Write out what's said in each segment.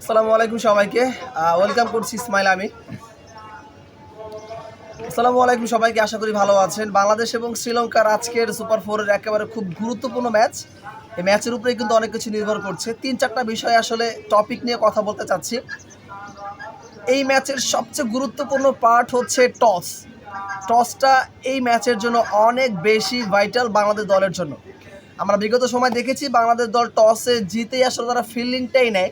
আসসালামু আলাইকুম সবাইকে। ওয়েলকাম করছি ইসমাইল আমি আসসালামু আলাইকুম সবাইকে, আশা করি ভালো আছেন। বাংলাদেশ এবং শ্রীলঙ্কার আজকের সুপার ফোরের একেবারে খুব গুরুত্বপূর্ণ ম্যাচ এই ম্যাচের উপরে কিন্তু অনেক কিছু নির্ভর করছে। তিন চারটা বিষয় আসলে টপিক নিয়ে কথা বলতে চাচ্ছি। এই ম্যাচের সবচেয়ে গুরুত্বপূর্ণ পার্ট হচ্ছে টস টসটা এই ম্যাচের জন্য অনেক বেশি ভাইটাল বাংলাদেশ দলের জন্য। আমরা বিগত সময় দেখেছি বাংলাদেশ দল টসে জিতেই আসলে তারা ফিল্ডিংটাই নেয়।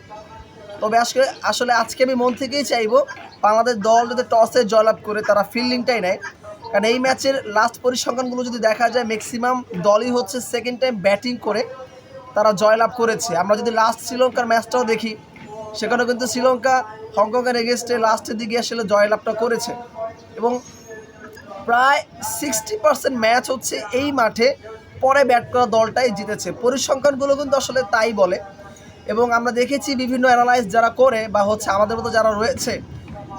তবে আজকে আসলে আজকে আমি মন থেকেই চাইব বাংলাদেশ দল যদি টসে জয়লাভ করে তারা ফিল্ডিংটাই নেয়। কারণ এই ম্যাচের লাস্ট পরিসংখ্যানগুলো যদি দেখা যায় ম্যাক্সিমাম দলই হচ্ছে সেকেন্ড টাইম ব্যাটিং করে তারা জয়লাভ করেছে। আমরা যদি লাস্ট শ্রীলঙ্কার ম্যাচটাও দেখি, সেখানেও কিন্তু শ্রীলঙ্কা হংকংয়ের এগেনস্টে লাস্টের দিকে আসলে জয়লাভটা করেছে। এবং প্রায় সিক্সটি পার্সেন্ট ম্যাচ হচ্ছে এই মাঠে। পরে ব্যাট করা দলটাই জিতেছে। পরিসংখ্যানগুলো কিন্তু আসলে তাই বলে। এবং আমরা দেখেছি বিভিন্ন অ্যানালাইজ যারা করে বা হচ্ছে আমাদের মতো যারা রয়েছে,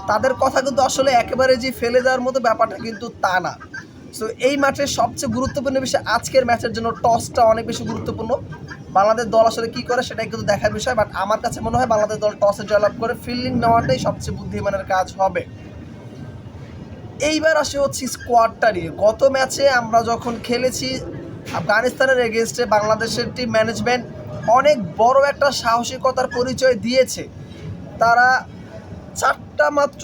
তাদের কথা কিন্তু আসলে একেবারে যে ফেলে দেওয়ার মতো ব্যাপারটা কিন্তু তা না। সো এই মাঠের সবচেয়ে গুরুত্বপূর্ণ বিষয় আজকের ম্যাচের জন্য টসটা অনেক বেশি গুরুত্বপূর্ণ। বাংলাদেশ দল আসলে কী করে সেটাই কিন্তু দেখার বিষয় বাট আমার কাছে মনে হয় বাংলাদেশ দল টসে জয়লাভ করে ফিল্ডিং নেওয়াটাই সবচেয়ে বুদ্ধিমানের কাজ হবে। এইবার আসে হচ্ছে স্কোয়াডটা নিয়ে। গত ম্যাচে আমরা যখন খেলেছি আফগানিস্তানের এগেনস্টে বাংলাদেশের টিম ম্যানেজমেন্ট অনেক বড় একটা সাহসিকতার পরিচয় দিয়েছে। তারা চারটা মাত্র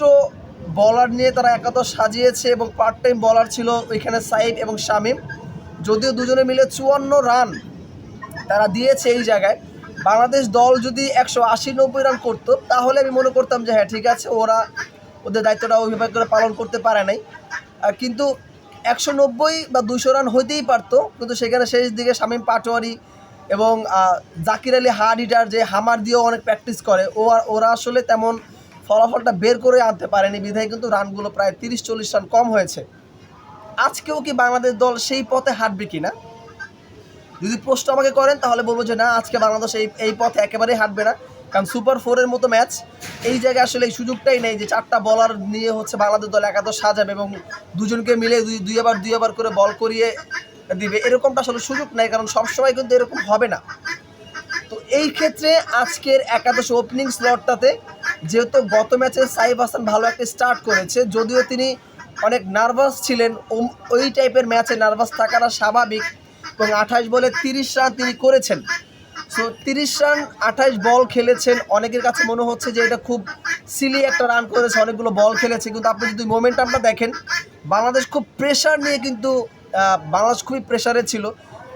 বলার নিয়ে তারা একাদশ সাজিয়েছে এবং পার্ট টাইম বলার ছিল ওইখানে সাইদ এবং শামিম। যদিও দুজনে মিলে চুয়ান্ন রান তারা দিয়েছে এই জায়গায়। বাংলাদেশ দল যদি একশো আশি নব্বই রান করতো, তাহলে আমি মনে করতাম যে হ্যাঁ ঠিক আছে, ওরা ওদের দায়িত্বটা ওইভাবে করে পালন করতে পারে নাই। কিন্তু একশো নব্বই বা দুশো রান হইতেই পারতো, কিন্তু সেখানে শেষ দিকে শামীম পাটোয়ারি এবং জাকির আলী হার্ড হিটার যে হামার দিয়েও অনেক প্র্যাকটিস করে, ও ওরা আসলে তেমন ফলাফলটা বের করে আনতে পারেনি, বিধায় কিন্তু রানগুলো প্রায় তিরিশ চল্লিশ রান কম হয়েছে। আজকেও কি বাংলাদেশ দল সেই পথে হাঁটবে কি না? যদি প্রশ্ন আমাকে করেন তাহলে বলব যে না, আজকে বাংলাদেশ এই এই পথে একেবারেই হাঁটবে না। কারণ সুপার ফোরের মতো ম্যাচ, এই জায়গায় আসলে এই সুযোগটাই নেই যে চারটা বলার নিয়ে হচ্ছে বাংলাদেশ দল একাদশ সাজাবে এবং দুজনকে মিলে দুই দুই আবার দুই আবার করে বল করিয়ে দিবে। এরকমটা আসলে সুযোগ নেই, কারণ সবসময় কিন্তু এরকম হবে না। তো এই ক্ষেত্রে আজকের একাদশ ওপেনিং স্লটটাতে যেহেতু গত ম্যাচে সাইফ হাসান ভালো একটা স্টার্ট করেছে, যদিও তিনি অনেক নার্ভাস ছিলেন ওই টাইপের ম্যাচে নার্ভাস থাকাটা স্বাভাবিক এবং আঠাশ বলে তিরিশ রান তিনি করেছেন। সো তিরিশ রান আঠাশ বল খেলেছেন। অনেকের কাছে মনে হচ্ছে যে এটা খুব সিলি একটা রান করেছে, অনেকগুলো বল খেলেছে। কিন্তু আপনি যদি মোমেন্টামটা দেখেন, বাংলাদেশ খুব প্রেশার নিয়ে কিন্তু বাংলাদেশ খুবই প্রেশারে ছিল।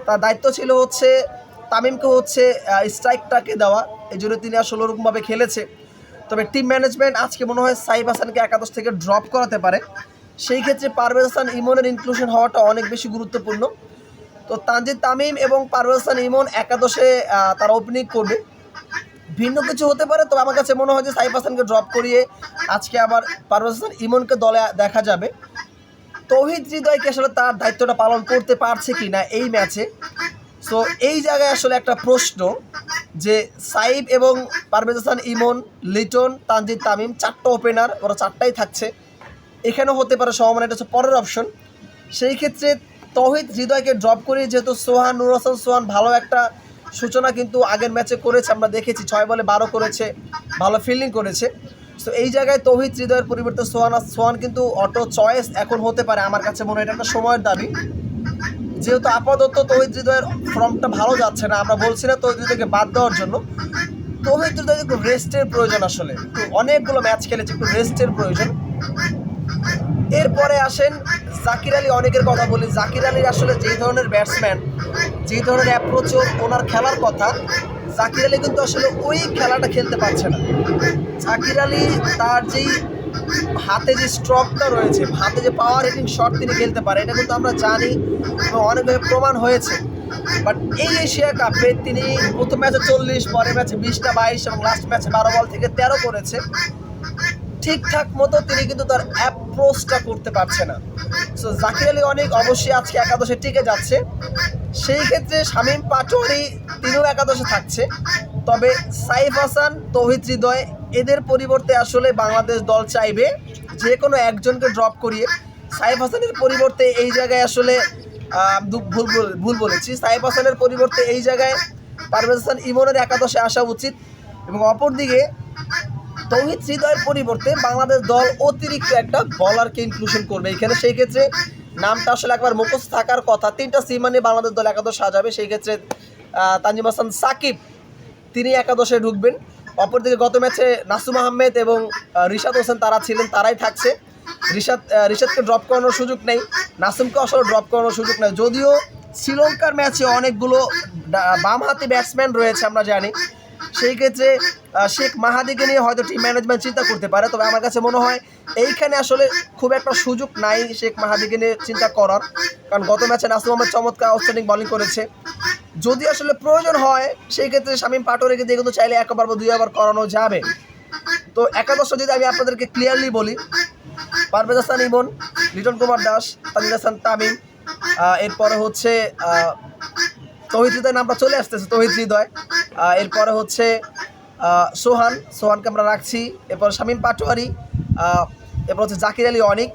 তার দায়িত্ব ছিল হচ্ছে, তামিমকে হচ্ছে স্ট্রাইকটাকে দেওয়া। এই জন্য তিনি আসলে ওরকমভাবে খেলেছে। তবে টিম ম্যানেজমেন্ট আজকে মনে হয় সাইফ হাসানকে একাদশ থেকে ড্রপ করাতে পারে। সেই ক্ষেত্রে পারভেজ হাসান, ইমনের ইনক্লুশন হওয়াটা অনেক বেশি গুরুত্বপূর্ণ। তো তানজিদ তামিম এবং পারভেজ হাসান ইমন একাদশে তারা ওপেনিং করবে। ভিন্ন কিছু হতে পারে, তবে আমার কাছে মনে হয় যে সাইফ হাসানকে ড্রপ করিয়ে আজকে আবার পারভেজ হাসান ইমনকে দলে দেখা যাবে। তৌহিদ হৃদয়কে আসলে তার দায়িত্বটা পালন করতে পারছে কি না এই ম্যাচে সো এই জায়গায় আসলে একটা প্রশ্ন যে সাইব এবং পারভেজ হাসান ইমন, লিটন, তানজিদ তামিম চারটা ওপেনার ওরা চারটাই থাকছে। এখানেও হতে পারে সম্ভাবনা এটা হচ্ছে পরের অপশন সেই ক্ষেত্রে তহিদ হৃদয়কে ড্রপ করে, যেহেতু সোহান নুর হাসান, সোহান ভালো একটা সূচনা কিন্তু আগের ম্যাচে করেছে, আমরা দেখেছি, ছয় বলে বারো করেছে, ভালো ফিল্ডিং করেছে। তো এই জায়গায় তৌহিদ হৃদয়ের পরিবর্তে সোহান সোহান কিন্তু অটো চয়েস এখন হতে পারে আমার কাছে মনে হয়, এটা একটা সময়ের দাবি। যেহেতু আপাতত তৌহিদ হৃদয়ের ফর্মটা ভালো যাচ্ছে না, আমরা বলছি না তৌহিদ হৃদয়কে বাদ দেওয়ার জন্য। তৌহিদ হৃদয় একটু রেস্টের প্রয়োজন আসলে অনেকগুলো ম্যাচ খেলেছে, একটু রেস্টের প্রয়োজন। এরপরে আসেন জাকির আলী অনেকের কথা বলি। জাকির আলীর আসলে যেই ধরনের ব্যাটসম্যান যেই ধরনের অ্যাপ্রোচ ওনার খেলার কথা, জাকির আলী কিন্তু আসলে ওই খেলাটা খেলতে পারছে না। জাকির আলী তার যেই হাতে যে স্ট্রকটা রয়েছে, হাতে যে পাওয়ার হিটিং শট তিনি খেলতে পারে, এটা কিন্তু আমরা জানি এবং অনেকভাবে প্রমাণ হয়েছে। বাট এই এশিয়া কাপে তিনি প্রথম ম্যাচে চল্লিশ, পরের ম্যাচে বিশটা, বাইশ এবং লাস্ট ম্যাচে বারো বল থেকে তেরো করেছে। ঠিকঠাক মতো তিনি কিন্তু তার অ্যাপ্রোচটা করতে পারছে না। সো জাকির আলী অনেক অবশ্যই আজকে একাদশে টিকে যাচ্ছে। সেই ক্ষেত্রে শামীম পাটোয়ারি তিনিও একাদশে থাকছে। তবে সাইফ হাসান, তৌহিদ হৃদয় এদের পরিবর্তে আসলে বাংলাদেশ দল চাইবে যে কোনো একজনকে ড্রপ করিয়ে। সাইফ হাসানের পরিবর্তে এই জায়গায় আসলে ভুল ভুল বলেছি। সাইফ হাসানের পরিবর্তে এই জায়গায় পারভেজ হাসান ইমনের একাদশে আসা উচিত এবং অপরদিকে তৌহিদ হৃদয়ের পরিবর্তে বাংলাদেশ দল অতিরিক্ত একটা বলারকে ইনক্লুশন করবে। এখানে সেই ক্ষেত্রে নামটা আসলে একবার মুখস্থ থাকার কথা। তিনটা সিমানে বাংলাদেশ দল একাদশ সাজাবে। সেই ক্ষেত্রে তানজিম হাসান সাকিব তিনি একাদশে ঢুকবেন। অপরদিকে গত ম্যাচে নাসুম আহমেদ এবং রিশাদ হোসেন তারা ছিলেন, তারাই থাকছে। রিশাদ রিশাদকে ড্রপ করানোর সুযোগ নেই। নাসুমকে আসলে ড্রপ করানোর সুযোগ নেই। যদিও শ্রীলঙ্কার ম্যাচে অনেকগুলো ডা- বামহাতি ব্যাটসম্যান রয়েছে আমরা জানি। সেই ক্ষেত্রে শেখ মাহাদিকে নিয়ে হয়তো টিম ম্যানেজমেন্ট চিন্তা করতে পারে, তবে আমার কাছে মনে হয় এইখানে আসলে খুব একটা সুযোগ নাই শেখ মাহাদিকে নিয়ে চিন্তা করার। কারণ গত ম্যাচে নাসুম আহমেদ চমৎকার আউটস্ট্যান্ডিং বোলিং করেছে। যদি আসলে প্রয়োজন হয়, সেই ক্ষেত্রে শামীম পাটোরেকে দিয়ে কিন্তু চাইলে একবার বা দুই ওভার করানো যাবে। তো একাদশ যদি আমি আপনাদেরকে ক্লিয়ারলি বলি, পারভেজ হাসান ইমন লিটন কুমার দাস তানজিদ হাসান তামিম এরপরে হচ্ছে তহিদ নামটা চলে আসতেছে, তহিদ হৃদয়। এরপরে হচ্ছে সোহান। সোহানকে আমরা রাখছি। এরপর শামীম পাটোয়ারি এরপর হচ্ছে জাকির আলী অনিক,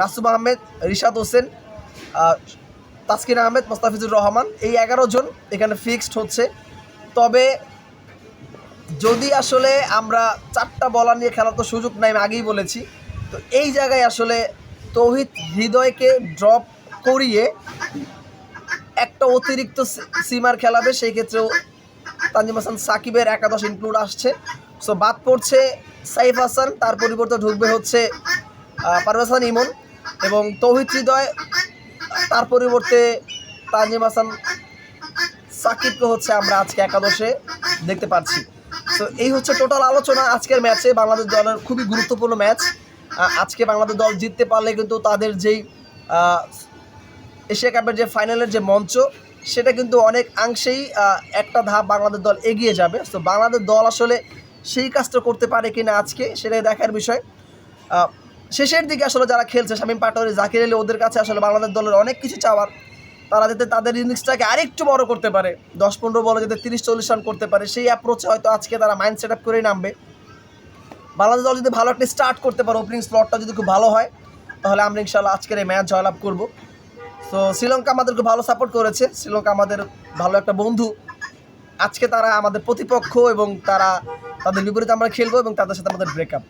নাসুম আহমেদ, রিশাদ হোসেন তাসকিন আহমেদ, মোস্তাফিজুর রহমান। এই এগারো জন এখানে ফিক্সড হচ্ছে। তবে যদি আসলে আমরা চারটা বলার নিয়ে খেলার তো সুযোগ নাই, আমি আগেই বলেছি। তো এই জায়গায় আসলে তৌহিদ হৃদয়কে ড্রপ করিয়ে একটা অতিরিক্ত সীমার খেলাবে সেই ক্ষেত্রেও তানজিম হাসান সাকিবের একাদশ ইনক্লুড আসছে। সো বাদ পড়ছে সাইফ হাসান, তার পরিবর্তে ঢুকবে হচ্ছে হাসান ইমন এবং তৌহিদ হৃদয়। তার পরিবর্তে তানজিম হাসান সাকিবকে হচ্ছে আমরা আজকে একাদশে দেখতে পাচ্ছি। তো এই হচ্ছে টোটাল আলোচনা আজকের ম্যাচে বাংলাদেশ দলের খুবই গুরুত্বপূর্ণ ম্যাচ আজকে বাংলাদেশ দল জিততে পারলে কিন্তু তাদের যেই এশিয়া কাপের যে ফাইনালের যে মঞ্চ, সেটা কিন্তু অনেক অংশেই একটা ধাপ বাংলাদেশ দল এগিয়ে যাবে। তো বাংলাদেশ দল আসলে সেই কাজটা করতে পারে কিনা আজকে, সেটাই দেখার বিষয়। শেষের দিকে আসলে যারা খেলছে, শামীম পাটোয়ারি, জাকির আলী, ওদের কাছে আসলে বাংলাদেশ দলের অনেক কিছু চাওয়ার। তারা যাতে তাদের ইনিংসটাকে আরেকটু বড় করতে পারে, দশ পনেরো বলে যাতে তিরিশ চল্লিশ রান করতে পারে, সেই অ্যাপ্রোচে হয়তো আজকে তারা মাইন্ড সেট আপ করেই নামবে। বাংলাদেশ দল যদি ভালো একটা স্টার্ট করতে পারে ওপেনিং স্লটটা যদি খুব ভালো হয়, তাহলে আমরা ইনশাল্লাহ আজকের এই ম্যাচ জয়লাভ করব। তো শ্রীলঙ্কা আমাদেরকে ভালো সাপোর্ট করেছে। শ্রীলঙ্কা আমাদের ভালো একটা বন্ধু। আজকে তারা আমাদের প্রতিপক্ষ এবং তারা তাদের বিপরীতে আমরা খেলব এবং তাদের সাথে আমাদের ব্রেকআপ